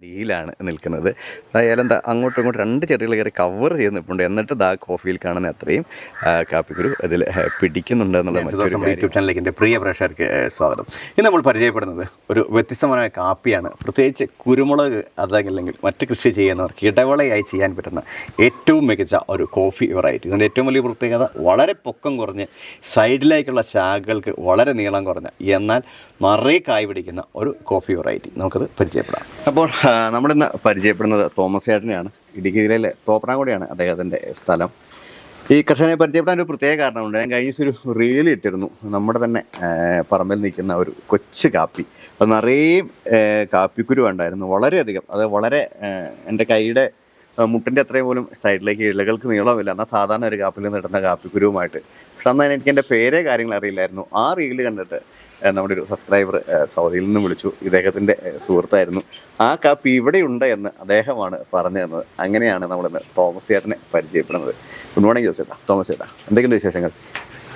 അടിയിലാണ് നിൽക്കുന്നത്. അതായാലും എന്താ അങ്ങോട്ടും ഇങ്ങോട്ടും രണ്ട് ചെടികൾ കയറി കവർ ചെയ്ത് നിൽപ്പുണ്ട് എന്നിട്ട് ദാ കോഫിയിൽ കാണുന്ന അത്രയും കാപ്പിക്കുരു അതിൽ പിടിക്കുന്നുണ്ട് എന്നുള്ള യൂട്യൂബ് ചാനലിലേക്ക് എന്റെ പ്രിയ പ്രേക്ഷകർക്ക് സ്വാഗതം. ഇന്ന് നമ്മൾ പരിചയപ്പെടുന്നത് ഒരു വ്യത്യസ്തമായ കാപ്പിയാണ്. പ്രത്യേകിച്ച് കുരുമുളക് അതല്ലെങ്കിൽ മറ്റ് കൃഷി ചെയ്യുന്നവർക്ക് ഇടവേളയായി ചെയ്യാൻ പറ്റുന്ന ഏറ്റവും മികച്ച ഒരു കോഫി വെറൈറ്റി ഇതിന്റെ ഏറ്റവും വലിയ പ്രത്യേകത വളരെ പൊക്കം കുറഞ്ഞ് സൈഡിലേക്കുള്ള ശാഖകൾക്ക് വളരെ നീളം കുറഞ്ഞ എന്നാൽ നിറയെ കായ് പിടിക്കുന്ന ഒരു കോഫി വെറൈറ്റി നമുക്കത് പരിചയപ്പെടാം. അപ്പോൾ നമ്മളിന്ന് പരിചയപ്പെടുന്നത് തോമസ് ചേട്ടനെയാണ്. ഇടുക്കി ജില്ലയിലെ തോപ്രാംകുടിയാണ് അദ്ദേഹത്തിന്റെ സ്ഥലം. ഈ കർഷകനെ പരിചയപ്പെടാൻ ഒരു പ്രത്യേക കാരണമുണ്ട്. ഞാൻ കഴിഞ്ഞ ഒരു റീൽ ഇട്ടിരുന്നു. നമ്മുടെ തന്നെ പറമ്പിൽ നിൽക്കുന്ന ഒരു കൊച്ചു കാപ്പി. അത് നിറയെ കാപ്പിക്കുരു ഉണ്ടായിരുന്നു. വളരെയധികം. അത് വളരെ എന്റെ കൈയുടെ മുട്ടിന്റെ അത്രയും പോലും സൈഡിലേക്ക് ഇലകൾക്ക് നീളമില്ല. എന്നാൽ സാധാരണ ഒരു കാപ്പിൽ നിന്നിടുന്ന കാപ്പിക്കുരുവുമായിട്ട്. പക്ഷെ അന്ന് എനിക്ക് എന്റെ പേരെ കാര്യങ്ങൾ അറിയില്ലായിരുന്നു. ആ റീൽ കണ്ടിട്ട് നമ്മുടെ ഒരു സബ്സ്ക്രൈബർ സൗദിയിൽ നിന്ന് വിളിച്ചു. ഇദ്ദേഹത്തിന്റെ സുഹൃത്തായിരുന്നു. ആ കാപ്പി ഇവിടെയുണ്ട് എന്ന് അദ്ദേഹമാണ് പറഞ്ഞു തന്നത് അങ്ങനെയാണ് നമ്മളിന്ന് തോമസ് ചേട്ടനെ പരിചയപ്പെടുന്നത്. ഗുഡ് മോർണിംഗ് ജോസ് ചേട്ടാ തോമസ് ചേട്ടാ എന്തെങ്കിലും വിശേഷങ്ങൾ?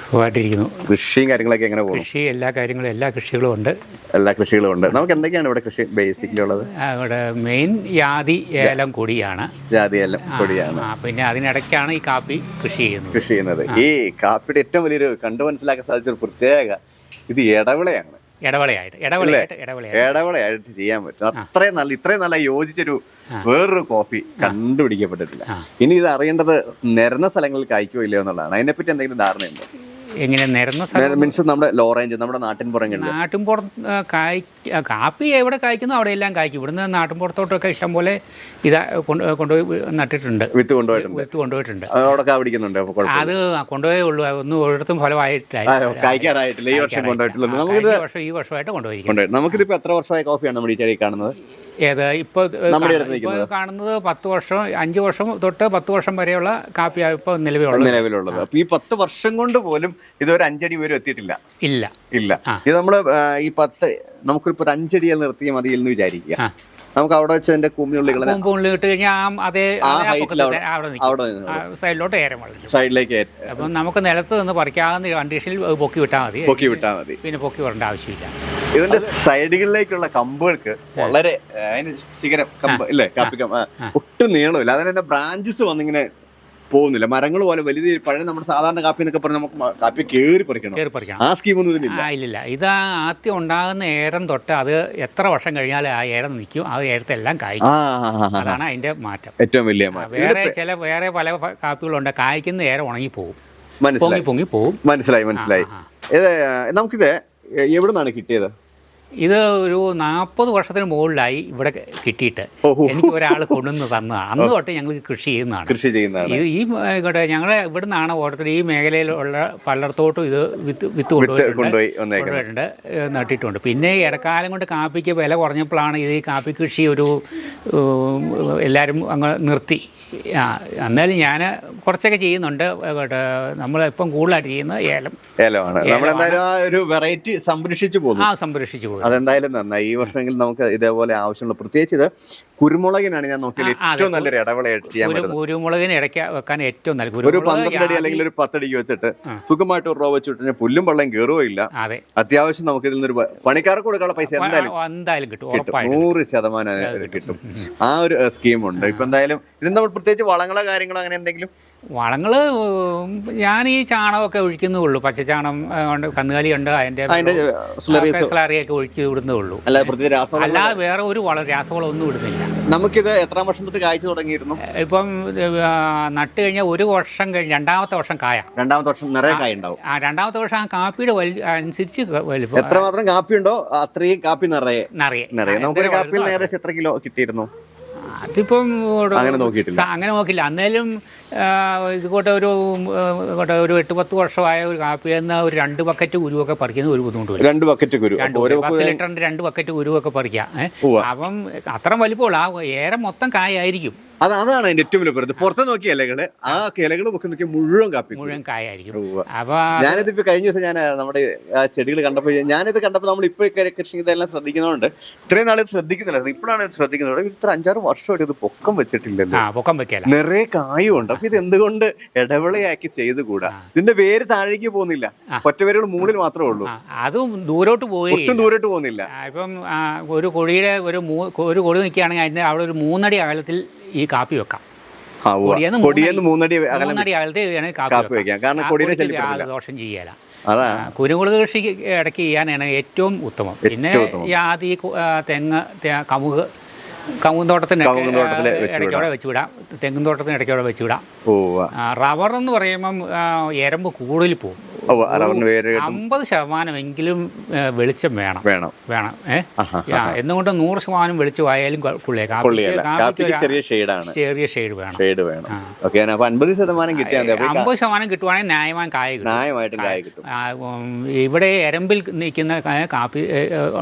സുഖമായിട്ടിരിക്കുന്നു. കൃഷിയും കാര്യങ്ങളൊക്കെ എങ്ങനെ പോകും കൃഷി എല്ലാ കാര്യങ്ങളും എല്ലാ കൃഷികളും ഉണ്ട്. എല്ലാ കൃഷികളും ഉണ്ട്. നമുക്ക് എന്തൊക്കെയാണ് ഇവിടെ കൃഷി ബേസിക്കലി ഉള്ളത് അവിടെ മെയിൻ യാതി ഏലം കൊടിയാണ്. ഏലം കൊടിയാണ്. പിന്നെ അതിനിടയ്ക്കാണ് ഈ കാപ്പി കൃഷി ചെയ്യുന്നത്. കൃഷി ചെയ്യുന്നത്. ഈ കാപ്പിയുടെ ഏറ്റവും വലിയൊരു കണ്ടു മനസ്സിലാക്കാൻ സാധിച്ചൊരു പ്രത്യേക ഇത് ഇടവിളയാണ് ഇടവളയായിട്ട് ഇടവേളയായിട്ട് ഇടവേളയായിട്ട് ഇടവിളയായിട്ട് ചെയ്യാൻ പറ്റും. അത്രയും നല്ല ഇത്രയും നല്ല യോജിച്ചൊരു വേറൊരു കോഫി കണ്ടുപിടിക്കപ്പെട്ടിട്ടില്ല. ഇനി ഇത് അറിയേണ്ടത് നിരന്ന സ്ഥലങ്ങളിൽ കായ്ക്കോ ഇല്ലയോ എന്നുള്ളതാണ്. അതിനെപ്പറ്റി എന്തെങ്കിലും ധാരണയുണ്ടോ? എങ്ങനെ നിരന്ന മീൻസ് നമ്മുടെ ലോ റേഞ്ച് നമ്മുടെ നാട്ടിൻ പുറങ്ങളിൽ. നാട്ടിൻപുറം കായ് കാപ്പി എവിടെ കായ്ക്കുന്നു അവിടെ എല്ലാം കായ്ക്കും. ഇവിടുന്ന് നാട്ടിൻപുറത്തോട്ടൊക്കെ ഇഷ്ടംപോലെ ഇതാ കൊണ്ട് കൊണ്ടുപോയി നട്ടിട്ടുണ്ട്. വിത്ത് കൊണ്ടുപോയിട്ടുണ്ട്. വിത്ത് കൊണ്ടുപോയിട്ടുണ്ട്. കുഴപ്പമില്ല. അത് കൊണ്ടുപോയേ ഉള്ളൂ. ഒന്നും ഒരിടത്തും ഫലമായിട്ടില്ല കായ്ക്കാറായിട്ടില്ല. ഈ വർഷം കൊണ്ടുപോയിട്ടുള്ളത് നമുക്ക് വർഷം ഈ വർഷമായിട്ട് കൊണ്ടുപോയി. നമുക്കിതിപ്പോ എത്ര വർഷമായി കോഫിയാണ് നമ്മുടെ ഈ ചെടി കാണുന്നത്? ഏത് ഇപ്പോൾ. കാണുന്നത് പത്ത് വർഷം അഞ്ച് വർഷം തൊട്ട് പത്ത് വർഷം വരെയുള്ള കാപ്പിയാണ് ഇപ്പോൾ നിലവിലുള്ളത്. നിലവിലുള്ളത്. അപ്പൊ ഈ പത്ത് വർഷം കൊണ്ട് പോലും ഇതൊരു അഞ്ചടി വരെ എത്തിയിട്ടില്ല. ഇല്ല. ഇല്ല. ഇത് നമ്മൾ ഈ പത്ത് നമുക്കിപ്പോ ഒരു അഞ്ചടിയിൽ നിർത്തിയാൽ മതി എന്ന് വിചാരിക്കുക. നമുക്ക് അവിടെ വെച്ച് അതിന്റെ കുമ്മിനുള്ളികൾ മുമ്പ് ഉള്ളിൽ ഇട്ട് കഴിഞ്ഞാൽ ആ അതേ ആ അതേ height ൽ പൊക്കത്തിൽ അവിടെ- അവിടെ നിൽക്കും അവിടെ നിന്ന് ആ സൈഡിലോട്ട് ഏരം വളരും സൈഡിലേക്ക് അപ്പം നമുക്ക് നിലത്ത് നിന്ന് പറിക്കാവുന്ന കണ്ടീഷനിൽ പൊക്കി വിട്ടാൽ മതി. പൊക്കി വിട്ടാൽ മതി. പിന്നെ പൊക്കി വിടേണ്ട ആവശ്യമില്ല. ഇതിന്റെ സൈഡുകളിലേക്കുള്ള കമ്പുകൾക്ക് വളരെ അതിന് ശിഖരം കമ്പ് ഇല്ലേ? കാപ്പിക്കമ്പ്. ഒട്ടും നീളമില്ല. അതിന് ബ്രാഞ്ചസ് വന്നിങ്ങനെ പോകുന്നില്ല. മരങ്ങൾ പോലെ വലിയ പഴയ നമ്മുടെ സാധാരണ കാപ്പി എന്നൊക്കെ പറഞ്ഞാൽ നമുക്ക് കാപ്പി കയറി പറിക്കണം. ആ സ്കീമൊന്നും ഇതിലില്ല. ആ ഇല്ലില്ല. ഇത് ആദ്യം ഉണ്ടാകുന്ന ഏരം തൊട്ട് അത് എത്ര വർഷം കഴിഞ്ഞാൽ ആ ഏരം നിൽക്കും. ആ ഏരത്തെല്ലാം കായ്ക്കും. അതാണ് അതിന്റെ മാറ്റം. ഏറ്റവും വലിയ വേറെ ചില വേറെ പല കാപ്പികളുണ്ട്. കായ്ക്കുന്ന ഏരം ഉണങ്ങി പോകും മനസ്സിലായി. പൊങ്ങി പോകും മനസ്സിലായി മനസ്സിലായി. നമുക്കിത് എവിടെ നിന്നാണ് കിട്ടിയത്? ഇത് ഒരു നാൽപ്പത് വർഷത്തിന് മുകളിലായി ഇവിടെ കിട്ടിയിട്ട് എനിക്ക് ഒരാൾ കൊണ്ടുവന്ന് തന്നതാണ് അന്ന് തൊട്ട് ഞങ്ങൾ കൃഷി ചെയ്യുന്നതാണ്. കൃഷി ചെയ്യുന്നതാണ്. ഈ ഇവിടെ ഞങ്ങളെ ഇവിടെ നിന്നാണ് ഓരോരുത്തർ ഈ മേഖലയിലുള്ള പലയിടത്തോട്ടും ഇത് വിത്ത് വിത്ത് കൊണ്ടുപോയിട്ടുണ്ട്. നട്ടിട്ടുണ്ട്. പിന്നെ ഇടക്കാലം കൊണ്ട് കാപ്പിക്ക് വില കുറഞ്ഞപ്പോഴാണ് ഇത് ഈ കാപ്പി കൃഷി ഒരു എല്ലാവരും അങ്ങ് നിർത്തി. ആ എന്നാലും ഞാൻ കുറച്ചൊക്കെ ചെയ്യുന്നുണ്ട്. കേട്ടോ നമ്മളിപ്പം കൂടുതലായിട്ട് ചെയ്യുന്നത് ഏലം. ഏലമാണ്. നമ്മളെന്തായാലും ആ ഒരു വെറൈറ്റി സംരക്ഷിച്ചു പോകും ആ സംരക്ഷിച്ചു പോകും അതെന്തായാലും നന്നായി. ഈ വർഷമെങ്കിലും നമുക്ക് ഇതേപോലെ ആവശ്യമുള്ള പ്രത്യേകിച്ച് ഇത് കുരുമുളകിനാണ് ഞാൻ നോക്കിയത്. ഏറ്റവും നല്ലൊരു ഇടവേളയായിട്ട് ചെയ്യാൻ പറ്റുന്നത്. കുരുമുളകിന് ഇടയ്ക്ക് വെക്കാൻ ഏറ്റവും നല്ല ഒരു പന്ത്രണ്ട് അടി അല്ലെങ്കിൽ ഒരു പത്തടിക്ക് വെച്ചിട്ട്. സുഖമായിട്ട് ഒരു റോ വെച്ച് വിട്ട് കഴിഞ്ഞാൽ പുല്ലും വെള്ളം കയറുകയില്ല അതെ. അത്യാവശ്യം നമുക്ക് ഇതിൽ നിന്നൊരു പണിക്കാർക്ക് കൊടുക്കാനുള്ള പൈസ എന്തായാലും എന്തായാലും കിട്ടും. നൂറ് ശതമാനം കിട്ടും. ആ ഒരു സ്കീമുണ്ട്. ഇപ്പൊ എന്തായാലും ഇത് നമ്മൾ പ്രത്യേകിച്ച് വളങ്ങളോ കാര്യങ്ങളോ അങ്ങനെ എന്തെങ്കിലും വളങ്ങൾ ഞാൻ ഈ ചാണകമൊക്കെ ഒഴിക്കുന്നേ ഉള്ളൂ പച്ചച്ചാണം കൊണ്ട് കന്നുകാലി ഉണ്ട് അതിന്റെ സ്ലറീസ് ഒഴിച്ചു വിടുന്നേ ഉള്ളൂ അല്ലാതെ വേറെ ഒരു വളം രാസവളം ഒന്നും ഇടുന്നില്ല. നമുക്കിത് എത്ര വർഷം തൊട്ട് കായ്ച്ചു തുടങ്ങിയിരുന്നു? ഇപ്പം നട്ട് കഴിഞ്ഞാൽ ഒരു വർഷം കഴിഞ്ഞ് രണ്ടാമത്തെ വർഷം കായ. രണ്ടാമത്തെ വർഷം നിറയെ കായ ഉണ്ടാവും ആ രണ്ടാമത്തെ വർഷം ആ കാപ്പിയുടെ അനുസരിച്ച് എത്രമാത്രം കാപ്പി ഉണ്ടോ അത്രയും കാപ്പി നിറയെ. നിറയെ. നിറയെ. നമുക്കൊരു കാപ്പിയിൽ നേരെ എത്ര കിലോ കിട്ടിയിരുന്നു? അതിപ്പം അങ്ങനെ നോക്കിയിട്ടില്ല. അങ്ങനെ നോക്കില്ല അന്നേലും ഇതുകൂട്ട് ഒരു ഇതുകൂട്ട് ഒരു എട്ട് പത്ത് വർഷമായ ഒരു കാപ്പി എന്ന ഒരു രണ്ട് ബക്കറ്റ് ഉരുവൊക്കെ പറിക്കുന്ന ഒരു ബുദ്ധിമുട്ടില്ല രണ്ട് ബക്കറ്റ് കുരു. പത്ത് ലിറ്ററിന്റെ രണ്ട് ബക്കറ്റ് ഉരുവൊക്കെ പറിക്കാം. അപ്പം അത്ര വലിപ്പമുള്ള ആ ഏറെ മൊത്തം കായായിരിക്കും. അത് അതാണ് അതിന്റെ ഏറ്റവും വലിയ പറയുന്നത് പുറത്ത് നോക്കിയ ഇലകൾ ആ ഇലകൾ നോക്കിയ മുഴുവൻ കാപ്പി മുഴുവൻ കായായിരിക്കും ഞാനിത് ഇപ്പൊ കഴിഞ്ഞ ദിവസം ഞാൻ നമ്മുടെ ചെടികൾ കണ്ടപ്പോൾ ഞാനിത് കണ്ടപ്പോൾ നമ്മൾ ഇപ്പോൾ കൃഷി ഇതെല്ലാം ശ്രദ്ധിക്കുന്നതുകൊണ്ട് ഇത്രയും നാൾ ശ്രദ്ധിക്കുന്നുണ്ട് ഇപ്പോഴാണ് ശ്രദ്ധിക്കുന്നത്. ഇത്ര അഞ്ചാറ് വർഷമായിട്ട് ഇത് പൊക്കം വെച്ചിട്ടില്ലല്ലോ. പൊക്കം വെക്കല. നിറയെ കായുണ്ട്. അപ്പൊ ഇത് എന്തുകൊണ്ട് ഇടവിളയാക്കി ചെയ്തുകൂടാ? കൂടാ ഇതിന്റെ വേര് താഴേക്ക് പോകുന്നില്ല. ഒറ്റവേരുകൾ മുകളിൽ മാത്രമേ ഉള്ളൂ. അതും ദൂരോട്ട് പോയി ഒട്ടും ദൂരോട്ട് പോകുന്നില്ല. ഇപ്പം ഒരു കൊടിയുടെ ഒരു ഒരു കൊടി നിൽക്കുകയാണെങ്കിൽ അതിന്റെ അവിടെ ഒരു മൂന്നടി അകലത്തിൽ ഈ കാപ്പി വെക്കാം. കൊടിയെന്ന് മൂന്നടി മൂന്നടി അകലത്തിൽ കാപ്പി വെക്കാം. കാരണം കൊടിയെ ദോഷം ചെയ്യല. കുരുമുളക് കൃഷി ഇടയ്ക്ക് ചെയ്യാനാണ് ഏറ്റവും ഉത്തമം. പിന്നെ ആദ്യ തെങ്ങ് കമുക് കമുകും തോട്ടത്തിന് കമുക് തോട്ടത്തിൽ വെച്ച് ഇടയ്ക്കോടെ വെച്ചുവിടാം തെങ്ങും തോട്ടത്തിന് ഇടയ്ക്കോടെ വെച്ചുവിടാം റബ്ബർ എന്ന് പറയുമ്പം എരമ്പ് കൂടുതൽ പോകും. അമ്പത് ശതമാനമെങ്കിലും വെളിച്ചം വേണം. വേണം. വേണം ഏഹ്. എന്നുകൊണ്ട് നൂറ് ശതമാനം വെളിച്ചമായാലും ചെറിയ ഷെയ്ഡാണ്. ചെറിയ ഷെയ്ഡ് വേണം. ഷെയ്ഡ് വേണം. അമ്പത് ശതമാനം കിട്ടിയാൽ അമ്പത് ശതമാനം കിട്ടുവാണെങ്കിൽ ന്യായമായ കായ കിട്ടും. ന്യായമായിട്ടും കായ കിട്ടും. ഇവിടെ എരമ്പിൽ നിൽക്കുന്ന കാപ്പി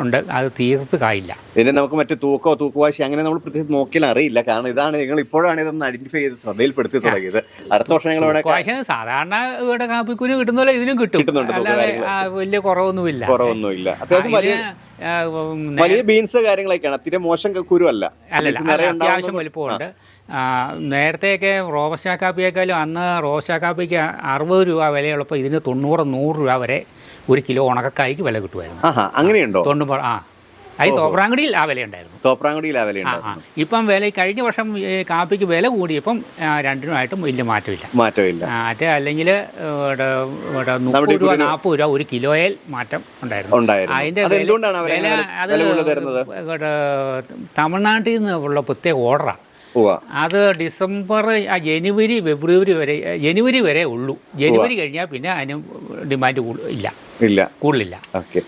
ഉണ്ട്. അത് തീർത്ത് കായില്ല. ഇതിന് നമുക്ക് മറ്റു തൂക്കോ തൂക്കുവാശി അങ്ങനെ നമ്മൾ പ്രത്യേകിച്ച് നോക്കിയാൽ അറിയില്ല. കാരണം ഇതാണ് നിങ്ങൾ ഇപ്പോഴാണ് ഇതൊന്ന് ഐഡന്റിഫൈ ചെയ്ത് ശ്രദ്ധയിൽപ്പെടുത്തി തുടങ്ങിയത്. അടുത്ത വർഷം നിങ്ങൾ ഇവിടെ പക്ഷേ സാധാരണ ഇവിടെ കാപ്പിക്കുരു കിട്ടുന്നല്ലോ ഇതിനും കിട്ടും. കിട്ടുന്നുണ്ട് അല്ലാതെ വലിയ കുറവൊന്നുമില്ല. കുറവൊന്നുമില്ല. അത്യാവശ്യം വലിയ വലിയ ബീൻസ് കാര്യങ്ങളൊക്കെയാണ്. അത്തിരി മോശം കുരുവല്ല. അത്യാവശ്യം വലുപ്പമുണ്ട്. നേരത്തെയൊക്കെ റോബസ്റ്റാ കാപ്പിയേക്കാളും അന്ന് റോബസ്റ്റാ കാപ്പിക്ക് അറുപത് രൂപ വിലയുള്ളപ്പോൾ ഇതിന് തൊണ്ണൂറ് നൂറ് രൂപ വരെ ഒരു കിലോ ഉണക്കക്കായ്ക്ക് വില കിട്ടുമായിരുന്നു. അങ്ങനെയുണ്ടോ? തൊണ്ണൂറ് ആ. അത് തോപ്രാങ്കുടിയിൽ ആ വിലയുണ്ടായിരുന്നു. തോപ്രാങ്കുടിയിൽ ആ വിലയുണ്ടായിരുന്നു. വിലയുണ്ട് ഇപ്പം വില കഴിഞ്ഞ വർഷം കാപ്പിക്ക് വില കൂടിയപ്പം രണ്ടിനുമായിട്ടും വലിയ മാറ്റമില്ല. മാറ്റമില്ല. മാറ്റം അല്ലെങ്കിൽ മുപ്പത് രൂപ നാൽപ്പത് രൂപ ഒരു കിലോയിൽ മാറ്റം ഉണ്ടായിരുന്നു. അതിന്റെ വില- അത് തമിഴ്നാട്ടിൽ നിന്ന് ഉള്ള പ്രത്യേക ഓർഡറാണ്. അത് ഡിസംബർ ആ ജനുവരി ഫെബ്രുവരി വരെ ജനുവരി വരെ ഉള്ളൂ. ജനുവരി കഴിഞ്ഞാൽ പിന്നെ അതിന് ഡിമാൻഡ് ഇല്ല. ഇല്ല. കൂടുതലില്ല.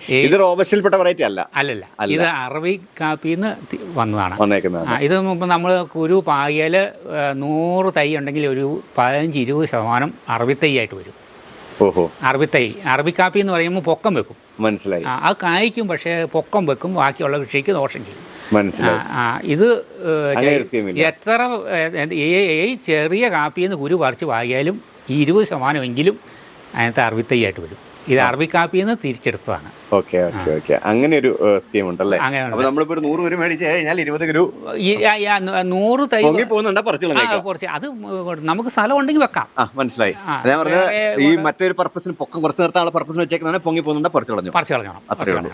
ഇത് റോബസ്റ്റിൽപ്പെട്ട വെറൈറ്റി അല്ല? അല്ലല്ല. ഇത് അറബി കാപ്പിന്ന് വന്നതാണ്. ഇത് നമ്മൾ കുരു പാകിയാൽ നൂറ് തൈ ഉണ്ടെങ്കിൽ ഒരു പതിനഞ്ച് ഇരുപത് ശതമാനം അറബി തൈ ആയിട്ട് വരും. ഓഹോ. അറബി തൈ. അറബി കാപ്പി എന്ന് പറയുമ്പോൾ പൊക്കം വെക്കും. മനസ്സിലായി. ആ, അത് കായ്ക്കും പക്ഷേ പൊക്കം വെക്കും. ബാക്കിയുള്ള കൃഷിക്ക് ദോഷം ചെയ്യും. ഇത് എത്ര ഈ- ഈ ചെറിയ കാപ്പിയിൽ നിന്ന് കുരു പറിച്ച് വാങ്ങിയാലും ഇരുപത് ശതമാനമെങ്കിലും അതിനകത്ത് അറബിത്തൈയായിട്ട് വരും. ഇത് അറബിക്കാപ്പിന്ന് നിന്ന് തിരിച്ചെടുത്തതാണ്. Okay okay okay. അങ്ങനെ ഒരു സ്കീം ഉണ്ടല്ലേ. അപ്പൊ നമ്മളിപ്പോ ഒരു നൂറ് കുരു മേടിച്ചു കഴിഞ്ഞാൽ ഇരുപത് കിലോ നൂറ് തൈ പോകുന്നുണ്ടാ കുറച്ച് അത് നമുക്ക് സ്ഥലം ഉണ്ടെങ്കിൽ വെക്കാം. മനസ്സിലായി. ഞാൻ പറഞ്ഞത് ഈ മറ്റൊരു പർപ്പസിന് പൊക്കം കുറച്ച് നിർത്താനുള്ള പർപ്പസിന് വെച്ചേക്കുന്നതാണ് പൊങ്ങി പോകുന്നുണ്ട് പറിച്ചു കളഞ്ഞു. പറിച്ചു കളഞ്ഞോണം അത്രയേ ഉള്ളൂ.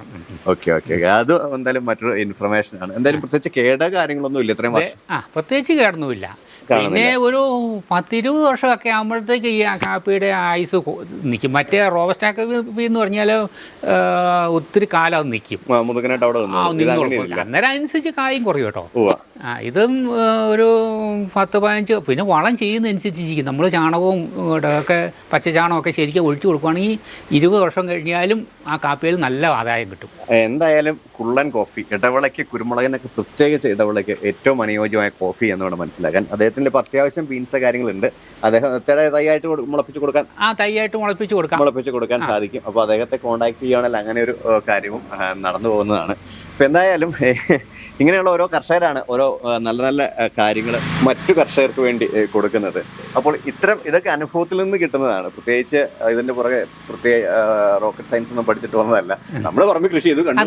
ഓക്കെ ഓക്കെ അത് എന്തായാലും മറ്റൊരു ഇൻഫർമേഷൻ ആണ്. എന്തായാലും പ്രത്യേകിച്ച് കേട കാര്യങ്ങളൊന്നും ഇല്ല ഇത്രയും ആ പ്രത്യേകിച്ച് കേടൊന്നുമില്ല. പിന്നെ ഒരു പത്തിരുപത് വർഷമൊക്കെ ആകുമ്പോഴത്തേക്ക് ഈ കാപ്പിയുടെ ആയുസ് നിൽക്കും മറ്റേ റോബസ്റ്റാക്ക് എന്ന് പറഞ്ഞാൽ ഒത്തിരി കാലം അത് നിൽക്കും അന്നേരം അനുസരിച്ച് കായും കുറയും കേട്ടോ. ആ ഇതും ഒരു പത്ത് പതിനഞ്ച് പിന്നെ വളം ചെയ്യുന്നതനുസരിച്ച് ചെയ്യും നമ്മൾ ചാണകവും ഒക്കെ പച്ച ചാണകമൊക്കെ ശരിക്കും ഒഴിച്ചു കൊടുക്കുകയാണെങ്കിൽ ഇരുപത് വർഷം കഴിഞ്ഞാലും ആ കാപ്പിയിൽ നല്ല ആദായം കിട്ടും. എന്തായാലും കുള്ളൻ കോഫി ഇടവിളയ്ക്ക് കുരുമുളകിനൊക്കെ പ്രത്യേകിച്ച് ഇടവിളയ്ക്ക് ഏറ്റവും അനുയോജ്യമായ കോഫി എന്ന് വേണം മനസ്സിലാക്കാൻ. അദ്ദേഹത്തിന്റെ ഇപ്പോൾ അത്യാവശ്യം ബീൻസ് കാര്യങ്ങളുണ്ട്. അദ്ദേഹം തൈയായിട്ട് മുളപ്പിച്ച് കൊടുക്കാൻ ആ തൈയായിട്ട് മുളപ്പിച്ച് കൊടുക്കാം. മുളപ്പിച്ച് കൊടുക്കാൻ സാധിക്കും. അപ്പോൾ അദ്ദേഹത്തെ കോൺടാക്ട് ചെയ്യുകയാണെങ്കിൽ അങ്ങനെ ഒരു കാര്യവും നടന്നു പോകുന്നതാണ്. അപ്പോൾ എന്തായാലും ഇങ്ങനെയുള്ള ഓരോ കർഷകരാണ് ഓരോ നല്ല നല്ല കാര്യങ്ങൾ മറ്റു കർഷകർക്ക് വേണ്ടി കൊടുക്കുന്നത്. അപ്പോൾ ഇത്തരം ഇതൊക്കെ അനുഭവത്തിൽ നിന്ന് കിട്ടുന്നതാണ്. പ്രത്യേകിച്ച് ഇതിന്റെ പുറകെ പ്രത്യേക റോക്കറ്റ് സയൻസ് ഒന്നും പഠിച്ചിട്ട് വന്നതല്ല. നമ്മൾ പറമ്പ് കൃഷി ചെയ്ത് കണ്ടു.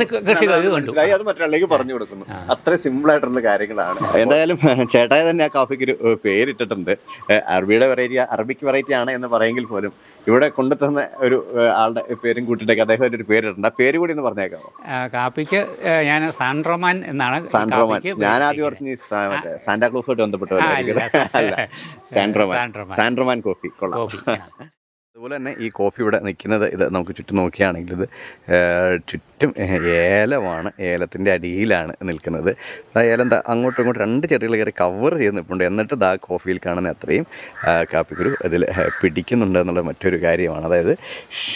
അത് മറ്റൊരാളിലേക്ക് പറഞ്ഞു കൊടുക്കുന്നു. അത്ര സിമ്പിൾ ആയിട്ടുള്ള കാര്യങ്ങളാണ്. എന്തായാലും ചേട്ടായ തന്നെ ആ കാഫിക്ക് ഒരു പേരിട്ടിട്ടുണ്ട്. അറബിയുടെ വെറൈറ്റി അറബിക്ക് വെറൈറ്റി ആണ് എന്ന് പറയെങ്കിൽ പോലും ഇവിടെ കൊണ്ടുതന്ന ഒരു ആളുടെ പേരും കൂട്ടിട്ടേക്ക് അദ്ദേഹം ഒരു പേരിട്ടുണ്ട്. ആ പേര് കൂടി ഒന്ന് പറഞ്ഞേക്കാമോ? കാപ്പിക്ക് ഞാൻ സാൻഡ്രോമാൻ എന്നാണ് സാൻഡ്രോമാൻ ഞാൻ ആദ്യം. ഓർത്ത് സാന്റാക്ലോസുമായിട്ട് ബന്ധപ്പെട്ട് സാൻഡ്രോമാൻ കോഫി കൊള്ളാം. അതുപോലെ തന്നെ ഈ കോഫി ഇവിടെ നിൽക്കുന്നത് ഇത് നമുക്ക് ചുറ്റും നോക്കിയാണെങ്കിൽ ഇത് ചുറ്റും ഏലമാണ്. ഏലത്തിന്റെ അടിയിലാണ് നിൽക്കുന്നത്. ആ ഏലം അങ്ങോട്ടും ഇങ്ങോട്ടും രണ്ട് ചെടികൾ കയറി കവർ ചെയ്ത് നിൽപ്പുണ്ട്. എന്നിട്ട് ദാ കോഫിയിൽ കാണുന്ന അത്രയും കാപ്പിക്കുരു അതിൽ പിടിക്കുന്നുണ്ട് എന്നുള്ള മറ്റൊരു കാര്യമാണ്. അതായത്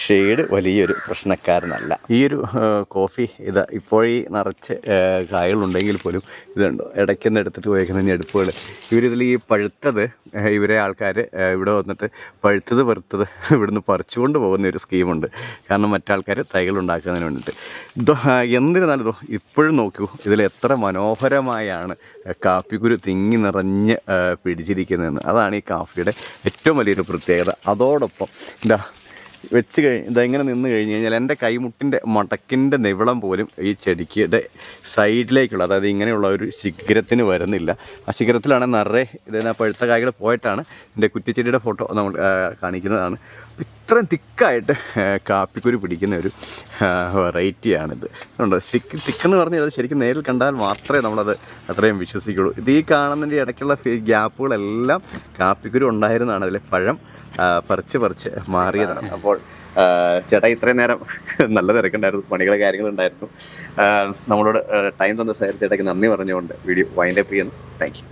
ഷെയ്ഡ് വലിയൊരു പ്രശ്നക്കാരനല്ല. ഈ ഒരു കോഫി ഇത് ഇപ്പോഴീ നിറച്ച് കായകളുണ്ടെങ്കിൽ പോലും ഇതുണ്ടോ? ഇടയ്ക്കൊന്ന് എടുത്തിട്ട് പോയേക്കുന്ന ഞെടുപ്പുകൾ. ഇവരിതിൽ ഈ പഴുത്തത് ഇവരെ ആൾക്കാർ ഇവിടെ വന്നിട്ട് പഴുത്തത് വെറുത്തത് ഇവിടുന്ന് പറിച്ചുകൊണ്ട് പോകുന്ന ഒരു സ്കീമുണ്ട് കാരണം മറ്റാൾക്കാർ തൈകൾ ഉണ്ടാക്കുന്നതിന് വേണ്ടിയിട്ട്. എന്നിരുന്നാലും ഇപ്പോഴും നോക്കൂ ഇതിൽ എത്ര മനോഹരമായാണ് കാപ്പിക്കുരു തിങ്ങി നിറഞ്ഞ് പിടിച്ചിരിക്കുന്നതെന്ന്. അതാണ് ഈ കാപ്പിയുടെ ഏറ്റവും വലിയൊരു പ്രത്യേകത. അതോടൊപ്പം എന്താ വെച്ച് കഴിഞ്ഞ് ഇതെങ്ങനെ നിന്ന് കഴിഞ്ഞ് കഴിഞ്ഞാൽ എന്റെ കൈമുട്ടിന്റെ മടക്കിന്റെ നിവിളം പോലും ഈ ചെടിയുടെ സൈഡിലേക്കുള്ള അതായത് ഇങ്ങനെയുള്ള ഒരു ശിഖരത്തിന് വരുന്നില്ല. ആ ശിഖരത്തിലാണ് നിറയെ ഇതിന് പഴുത്ത കായ്കൾ പോയിട്ടാണ് എന്റെ കുറ്റിച്ചെടിയുടെ ഫോട്ടോ നമ്മൾ കാണിക്കുന്നതാണ്. ഇത്രയും തിക്കായിട്ട് കാപ്പിക്കുരു പിടിക്കുന്ന ഒരു വെറൈറ്റിയാണിത്. അതുകൊണ്ട് തിക്ക് തിക്കെന്ന് പറഞ്ഞാൽ അത് ശരിക്കും നേരിൽ കണ്ടാൽ മാത്രമേ നമ്മളത് അത്രയും വിശ്വസിക്കുള്ളൂ. ഇത് ഈ കാണുന്നതിന്റെ ഇടയ്ക്കുള്ള ഗ്യാപ്പുകളെല്ലാം കാപ്പിക്കുരു ഉണ്ടായിരുന്നതാണ്. അതിലെ പഴം പറിച്ച് പറിച്ച് മാറിയതാണ്. അപ്പോൾ ചേട്ടാ ഇത്രയും നേരം നല്ല തിരക്കുണ്ടായിരുന്നു പണികൾ കാര്യങ്ങളുണ്ടായിരുന്നു നമ്മളോട് ടൈം തന്ന ചേട്ടയ്ക്ക് നന്ദി പറഞ്ഞുകൊണ്ട് വീഡിയോ വൈൻഡപ്പ് ചെയ്യുന്നു. താങ്ക്